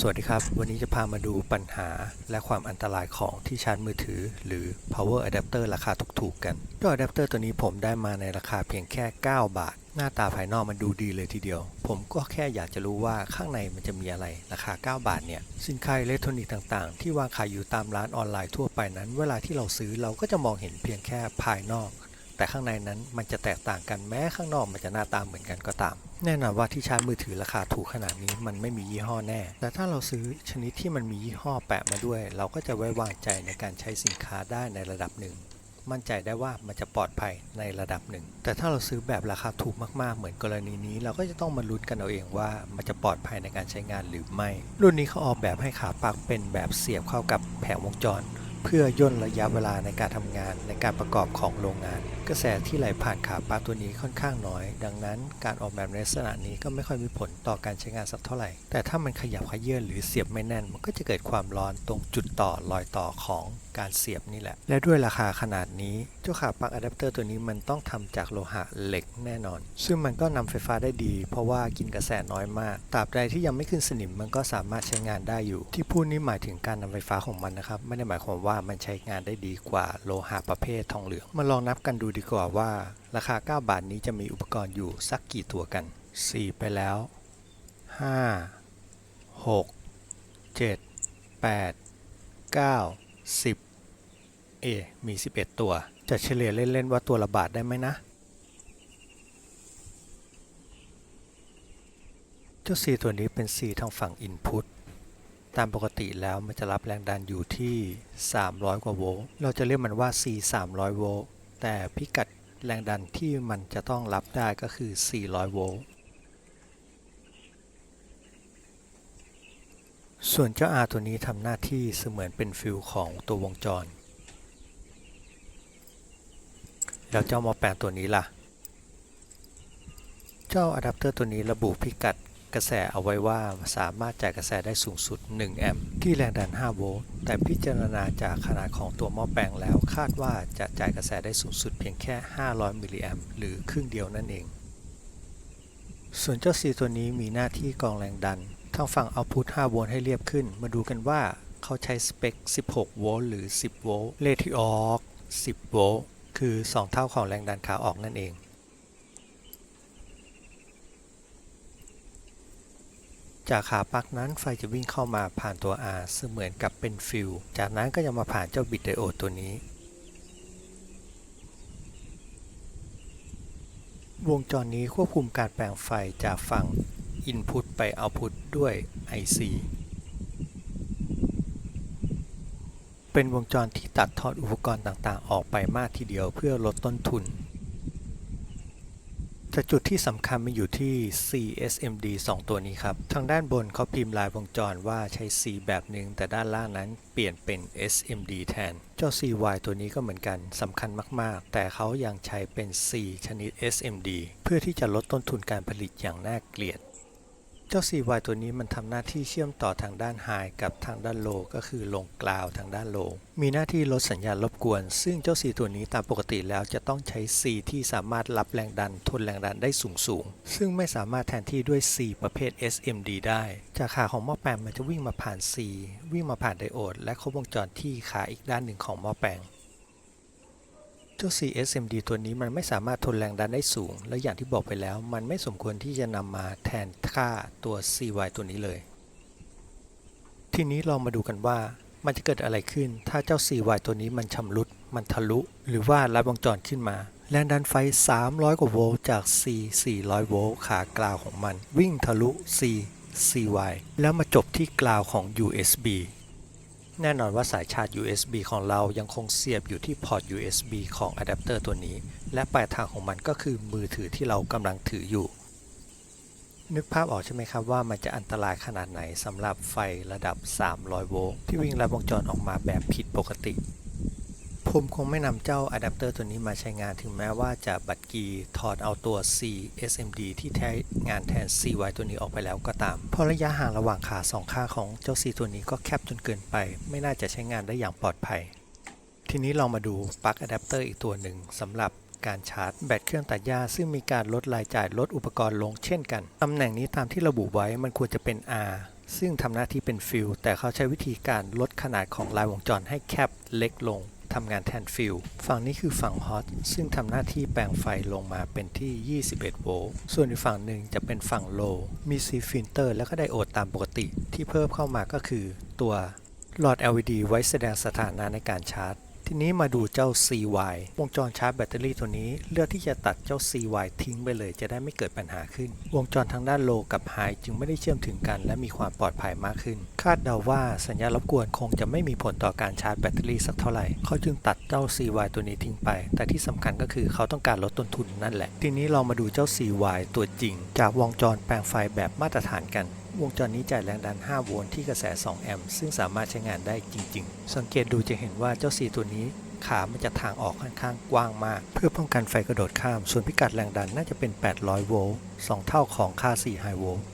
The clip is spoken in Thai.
สวัสดีครับ วันนี้จะพามาดูปัญหาและความอันตรายของที่ชาร์จมือถือ หรือ power adapter ราคาถูกๆกันเจ้าอะแดปเตอร์ตัวนี้ผมได้มาในราคาเพียงแค่ 9 บาท หน้าตาภายนอกมันดูดีเลยทีเดียว ผมก็แค่อยากจะรู้ว่าข้างในมันจะมีอะไรราคา 9 บาทเนี่ย สินค้าอิเล็กทรอนิกส์ต่างๆ ที่วางขายอยู่ตามร้านออนไลน์ทั่วไปนั้น เวลาที่เราซื้อเราก็จะมองเห็นเพียงแค่ภายนอก แต่ข้างในนั้นมันจะแตกต่างกันแม้ข้างนอกมันจะหน้าตาเหมือนกันก็ตาม แน่นอนว่าที่ชาร์จมือถือราคาถูกขนาดนี้มันไม่มียี่ห้อแน่ แต่ถ้าเราซื้อชนิดที่มันมียี่ห้อแปะมาด้วย เราก็จะไว้วางใจในการใช้สินค้าได้ในระดับหนึ่งมั่นใจได้ว่ามันจะปลอดภัยในระดับหนึ่ง แต่ถ้าเราซื้อแบบราคาถูกมากๆ เหมือนกรณีนี้ เราก็จะต้องมาลุ้นกันเอาเองว่ามันจะปลอดภัยในการใช้งานหรือไม่ รุ่นนี้เขาออกแบบให้ขาปลั๊กเป็นแบบเสียบเข้ากับแผงวงจร เพื่อย่นระยะเวลาในการทำงานในการประกอบของโรงงาน กระแสที่ไหลผ่านขาปลั๊กตัวนี้ค่อนข้างน้อย ดังนั้นการออกแบบในลักษณะนี้ก็ไม่ค่อยมีผลต่อการใช้งานสักเท่าไหร่ แต่ถ้ามันขยับขยื่นหรือเสียบไม่แน่น มันก็จะเกิดความร้อนตรงจุดต่อรอยต่อของการเสียบนี่แหละ และด้วยราคาขนาดนี้เจ้าขาปลั๊กอะแดปเตอร์ตัวนี้มันต้องทำจากโลหะเหล็กแน่นอน ซึ่งมันก็นำไฟฟ้าได้ดี เพราะว่ากินกระแสน้อยมากตราบใดที่ยังไม่ขึ้นสนิมมันก็สามารถใช้งานได้อยู่ ที่พูดนี้หมายถึงการนำไฟฟ้าของมันนะครับไม่ได้หมายความว่ามันใช้งานได้ดีกว่าโลหะประเภททองเหลือง มาลองนับกันดูดีกว่าว่า ราคา 9 บาทนี้จะมีอุปกรณ์อยู่สักกี่ตัวกัน 4 ไปแล้ว 5 6 7 8 9 10 เอ มี 11 ตัว จะเฉลี่ยเล่น ๆ ว่าตัวละบาทได้ไหมนะ เจ้า C ตัวนี้เป็น C ทางฝั่ง Input ตามปกติแล้วมันจะรับแรงดันอยู่ที่ 300 กว่าโวลต์ เราจะเรียกมันว่า C 300 โวลต์ แต่พิกัดแรงดันที่มันจะต้องรับได้ก็คือ 400 โวลต์ ส่วนเจ้า R ตัวนี้ทำหน้าที่เสมือนเป็นฟิลของตัววงจร แล้วเจ้ามอแปลงตัวนี้ล่ะ เจ้าอะแดปเตอร์ตัวนี้ระบุพิกัด กระแสเอาไว้ว่าสามารถจ่ายกระแสได้สูงสุด 1 แอมป์ที่แรงดัน 5 โวลต์แต่พิจารณาจากขนาดของตัวหม้อแปลงแล้ว คาดว่าจะจ่ายกระแสได้สูงสุดเพียงแค่ 500 มิลลิแอมป์หรือครึ่งเดียวนั่นเอง ส่วนเจ้า C ตัวนี้มีหน้าที่กรองแรงดันทางฝั่งเอาพุท5โวลต์ให้เรียบขึ้น มาดูกันว่าเขาใช้สเปค 16 โวลต์หรือ 10 โวลต์เลที่ออก 10 โวลต์คือ 2 เท่าของแรงดันขาออกนั่นเอง จากขาปลั๊กนั้นไฟจะวิ่งเข้ามาผ่านตัว R เสมือนกับเป็นฟิลจากนั้นก็จะมาผ่านเจ้าบิตไดโอดตัวนี้ วงจรนี้ควบคุมการแปลงไฟจากฝั่ง Input ไป Output ด้วย IC เป็นวงจรที่ตัดทอดอุปกรณ์ต่างๆ ออกไปมากทีเดียวเพื่อลดต้นทุน แต่จุดที่สำคัญมันอยู่ที่ CSMD 2 ตัวนี้ครับ ทางด้านบนเขาพิมพ์ลายวงจรว่าใช้ C แบบหนึ่งแต่ด้านล่างนั้นเปลี่ยนเป็น SMD แทน เจ้า CY ตัวนี้ก็เหมือนกันสำคัญมาก ๆ แต่เขายังใช้เป็น C ชนิด SMD เพื่อที่จะลดต้นทุนการผลิตอย่างน่าเกลียด เจ้า CY ตัวนี้มันทำหน้าที่เชื่อมต่อทางด้าน High กับทางด้าน Low ก็คือลงกลาวทางด้าน Low มีหน้าที่ลดสัญญาณรบกวน ซึ่งเจ้า C ตัวนี้ตามปกติแล้วจะต้องใช้ C ที่สามารถรับแรงดันทนแรงดันได้สูงสูงๆซึ่งไม่สามารถแทนที่ด้วย C ประเภท SMD ได้ จากขาของหม้อแปลงมันจะวิ่งมาผ่าน C วิ่งมาผ่านไดโอด และครบวงจรที่ขาอีกด้านหนึ่งของหม้อแปลง เจ้า CSMD ตัวนี้มันไม่สามารถทนแรงดันได้สูง และอย่างที่บอกไปแล้ว มันไม่สมควรที่จะนำมาแทนค่าตัว CY ตัวนี้เลย ทีนี้ลองมาดูกันว่ามันจะเกิดอะไรขึ้น ถ้าเจ้า CY ตัวนี้มันชำรุด มันทะลุ หรือว่าลัดวงจรขึ้นมา แรงดันไฟ 300 กว่าโวลต์จาก C 400 โวลต์ขากลาวของมัน วิ่งทะลุ C CY แล้วมาจบที่กลาวของ USB แน่นอนว่าสายชาร์จ USB ของเรายังคงเสียบอยู่ที่พอร์ต USB ของอะแดปเตอร์ตัวนี้ และปลายทางของมันก็คือมือถือที่เรากำลังถืออยู่ นึกภาพออกใช่ไหมครับว่ามันจะอันตรายขนาดไหนสำหรับไฟระดับ 300 โวลต์ที่วิ่งลัดวงจรออกมาแบบผิดปกติ มคงไม่นำเจ้าอะแดปเตอร์ตัวนี้มาใช้งานถึงแม้ว่าจะบัดกีถอดเอาตัว C SMD ที่แท้งานแทน CY ตัวนี้ออกไปแล้วก็ตาม เพราะระยะห่างระหว่างขาสองข้างของเจ้า C ตัวนี้ก็แคบจนเกินไป ไม่น่าจะใช้งานได้อย่างปลอดภัย ทีนี้เรามาดูปลั๊กอะแดปเตอร์อีกตัวหนึ่งสำหรับการชาร์จแบตเครื่องตัดหญ้าซึ่งมีการลดรายจ่ายลดอุปกรณ์ลงเช่นกัน ตำแหน่งนี้ตามที่ระบุไว้มันควรจะเป็น R ซึ่งทำหน้าที่เป็นฟิลแต่เขาใช้วิธีการลดขนาดของลายวงจรให้แคบเล็กลง ทำงานแทนฟิลฝั่งนี้คือฝั่งฮอตซึ่งทำหน้าที่แปลงไฟลงมาเป็นที่ 21 โวลต์ ส่วนอีกฝั่งหนึ่งจะเป็นฝั่งโล มีซีฟิลเตอร์แล้วก็ไดโอดตามปกติ ที่เพิ่มเข้ามาก็คือตัวหลอด LED ไว้แสดงสถานะในการชาร์จ ทีนี้มาดูเจ้า CY วงจรชาร์จแบตเตอรี่ตัวนี้ เลือกที่จะตัดเจ้า CY ทิ้งไปเลย จะได้ไม่เกิดปัญหาขึ้น วงจรทางด้านโลกับไฮจึงไม่ได้เชื่อมถึงกัน และมีความปลอดภัยมากขึ้น คาดเดาว่าสัญญาณรบกวนคงจะไม่มีผลต่อการชาร์จแบตเตอรี่สักเท่าไหร่ เขาจึงตัดเจ้า CY ตัวนี้ทิ้งไป แต่ที่สำคัญก็คือเขาต้องการลดต้นทุนนั่นแหละ ทีนี้เรามาดูเจ้า CY ตัวจริง จากวงจรแปลงไฟแบบมาตรฐานกัน วงจรนี้จ่ายแรงดัน 5 โวลต์ที่กระแส 2 แอมป์ซึ่งสามารถใช้งานได้จริง ๆ สังเกตดูจะเห็นว่าเจ้า 4 ตัวนี้ขามันจะทางออกค่อนข้างกว้างมาก เพื่อป้องกันไฟกระโดดข้าม ส่วนพิกัดแรงดันน่าจะเป็น 800 โวลต์ 2 เท่าของค่า 4 ไฮโวลต์